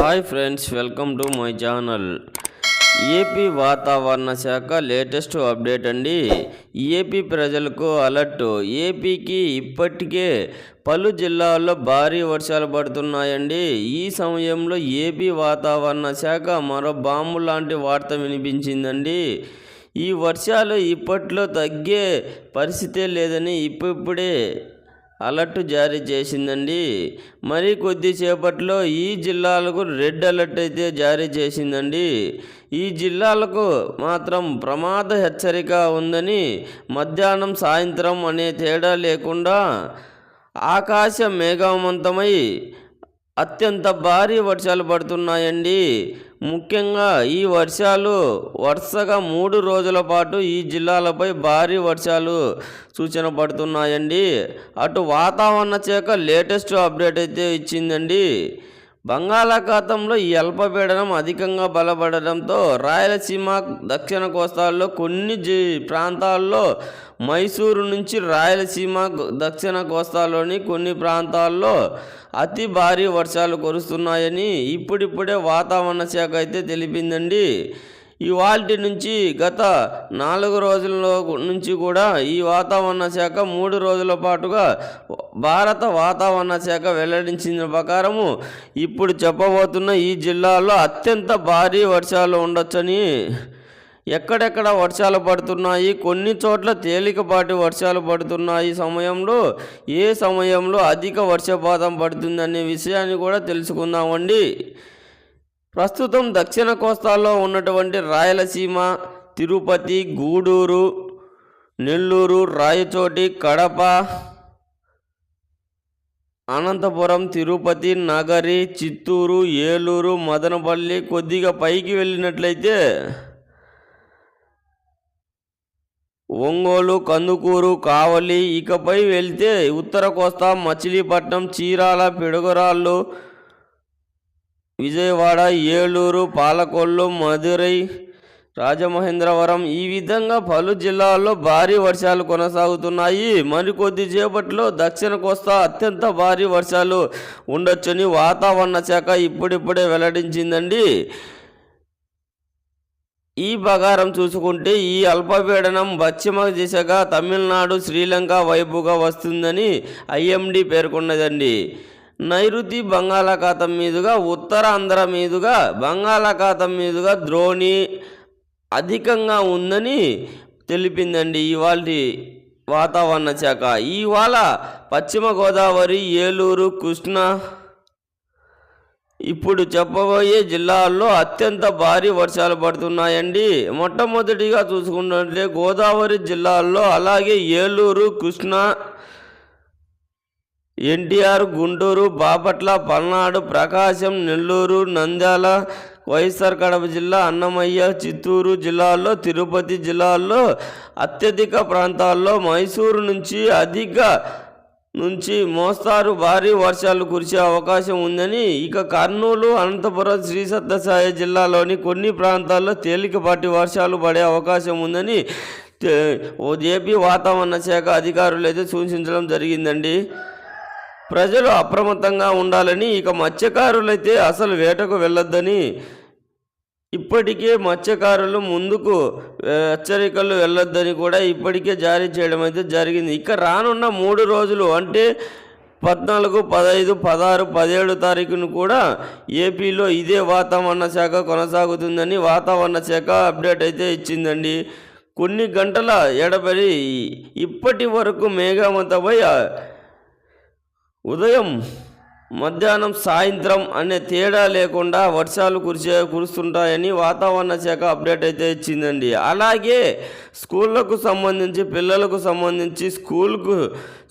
Hi friends welcome to my channel. AP వాతావరణ శాఖ latest update అండి. ఏపీ ప్రజలకు అలర్ట్. ఏపీకి ఇప్పటికే పలు జిల్లాల్లో భారీ వర్షాలు పడుతున్నాయండి. ఈ సమయంలో ఏపీ వాతావరణ శాఖ మరో బాంబు లాంటి వార్త వినిపించిందండి. ఈ వర్షాలు ఇప్పట్లో తగ్గే పరిస్థితే లేదని ఇప్పుడిప్పుడే అలర్ట్ జారీ చేసిందండి. మరి కొద్దిసేపట్లో ఈ జిల్లాలకు రెడ్ అలర్ట్ అయితే జారీ చేసిందండి. ఈ జిల్లాలకు మాత్రం ప్రమాద హెచ్చరిక ఉందని మధ్యాహ్నం సాయంత్రం అనే తేడా లేకుండా ఆకాశ మేఘావంతమై అత్యంత భారీ వర్షాలు పడుతున్నాయండి. ముఖ్యంగా ఈ వర్షాలు వరుసగా మూడు రోజుల పాటు ఈ జిల్లాలపై భారీ వర్షాలు సూచన పడుతున్నాయండి. అటు వాతావరణ శాఖ లేటెస్ట్ అప్డేట్ అయితే ఇచ్చిందండి. బంగాళాఖాతంలో ఈ అల్పపీడనం అధికంగా బలపడడంతో రాయలసీమ దక్షిణ కోస్తాల్లో కొన్ని ప్రాంతాల్లో మైసూరు నుంచి రాయలసీమ దక్షిణ కోస్తాలోని కొన్ని ప్రాంతాల్లో అతి భారీ వర్షాలు కురుస్తున్నాయని ఇప్పుడిప్పుడే వాతావరణ శాఖ అయితే తెలిపిందండి. ఇవాల్టి నుంచి గత నాలుగు రోజుల నుంచి కూడా ఈ వాతావరణ శాఖ మూడు రోజుల పాటుగా భారత వాతావరణ శాఖ వెల్లడించిన ప్రకారము ఇప్పుడు చెప్పబోతున్న ఈ జిల్లాలో అత్యంత భారీ వర్షాలు ఉండొచ్చని ఎక్కడెక్కడ వర్షాలు పడుతున్నాయి కొన్ని చోట్ల తేలికపాటి వర్షాలు పడుతున్నాయి సమయంలో ఏ సమయంలో అధిక వర్షపాతం పడుతుందనే విషయాన్ని కూడా తెలుసుకుందామండి. ప్రస్తుతం దక్షిణ కోస్తాలో ఉన్నటువంటి రాయలసీమ తిరుపతి గూడూరు నెల్లూరు రాయచోటి కడప అనంతపురం తిరుపతి నగరి చిత్తూరు ఏలూరు మదనపల్లి కొద్దిగా పైకి వెళ్ళినట్లయితే ఒంగోలు కందుకూరు కావలి ఇకపై వెళ్తే ఉత్తర కోస్తా మచిలీపట్నం చీరాల పిడుగురాళ్ళు విజయవాడ ఏలూరు పాలకొల్లు మదురై రాజమహేంద్రవరం ఈ విధంగా పలు జిల్లాల్లో భారీ వర్షాలు కొనసాగుతున్నాయి. మరికొద్ది సేపట్లో దక్షిణ కోస్తా అత్యంత భారీ వర్షాలు ఉండొచ్చని వాతావరణ శాఖ ఇప్పుడిప్పుడే వెల్లడించిందండి. ఈ ప్రకారం చూసుకుంటే ఈ అల్పపీడనం పశ్చిమ దిశగా తమిళనాడు శ్రీలంక వైపుగా వస్తుందని ఐఎండి పేర్కొన్నదండి. నైరుతి బంగాళాఖాతం మీదుగా ఉత్తర ఆంధ్ర మీదుగా బంగాళాఖాతం మీదుగా ద్రోణి అధికంగా ఉందని తెలిపిందండి ఇవాళ వాతావరణ శాఖ. ఇవాళ పశ్చిమ గోదావరి ఏలూరు కృష్ణా ఇప్పుడు చెప్పబోయే జిల్లాల్లో అత్యంత భారీ వర్షాలు పడుతున్నాయండి. మొట్టమొదటిగా చూసుకున్నట్లయితే గోదావరి జిల్లాల్లో అలాగే ఏలూరు కృష్ణా ఎన్టీఆర్ గుంటూరు బాపట్ల పల్నాడు ప్రకాశం నెల్లూరు నంద్యాల వైఎస్ఆర్ కడప జిల్లా అన్నమయ్య చిత్తూరు జిల్లాల్లో తిరుపతి జిల్లాల్లో అత్యధిక ప్రాంతాల్లో మైసూరు నుంచి అధిక నుంచి మోస్తారు. భారీ వర్షాలు కురిసే అవకాశం ఉందని ఇక కర్నూలు అనంతపురం శ్రీ సత్యసాయి జిల్లాలోని కొన్ని ప్రాంతాల్లో తేలికపాటి వర్షాలు పడే అవకాశం ఉందని ఓ ఏపీ వాతావరణ శాఖ అధికారులు అయితే సూచించడం జరిగిందండి. ప్రజలు అప్రమత్తంగా ఉండాలని ఇక మత్స్యకారులైతే అసలు వేటకు వెళ్ళొద్దని ఇప్పటికే మత్స్యకారులు ముందుకు హెచ్చరికలు వెళ్ళొద్దని కూడా ఇప్పటికే జారీ చేయడం అయితే జరిగింది. ఇక రానున్న మూడు రోజులు అంటే పద్నాలుగు పదహైదు పదహారు పదిహేడు తారీఖును కూడా ఏపీలో ఇదే వాతావరణ శాఖ కొనసాగుతుందని వాతావరణ శాఖ అప్డేట్ అయితే ఇచ్చిందండి. కొన్ని గంటల ఎడబడి ఇప్పటి వరకు మేఘామతపై ఉదయం మధ్యాహ్నం సాయంత్రం అనే తేడా లేకుండా వర్షాలు కురిసే కురుస్తుంటాయని వాతావరణ శాఖ అప్డేట్ అయితే ఇచ్చిందండి. అలాగే స్కూళ్ళకు సంబంధించి పిల్లలకు సంబంధించి స్కూల్కు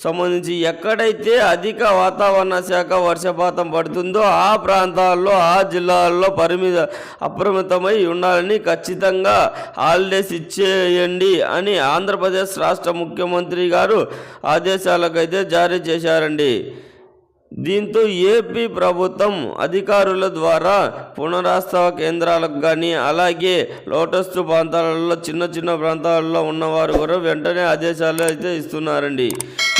సంబంధించి ఎక్కడైతే అధిక వాతావరణ శాఖ వర్షపాతం పడుతుందో ఆ ప్రాంతాల్లో ఆ జిల్లాల్లో పరిమిత అప్రమితమై ఉండాలని ఖచ్చితంగా హాలిడేస్ ఇచ్చేయండి అని ఆంధ్రప్రదేశ్ రాష్ట్ర ముఖ్యమంత్రి గారు ఆదేశాలకైతే జారీ చేశారండి. దీంతో ఏపీ ప్రభుత్వం అధికారుల ద్వారా పునరాస్తవ కేంద్రాలకు కానీ అలాగే లోటస్ ప్రాంతాలలో చిన్న చిన్న ప్రాంతాలలో ఉన్నవారు కూడా వెంటనే ఆదేశాలు అయితే ఇస్తున్నారండి.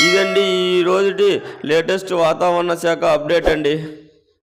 ఇదండి ఈ రోజుటి లేటెస్ట్ వాతావరణ శాఖ అప్డేట్ అండి.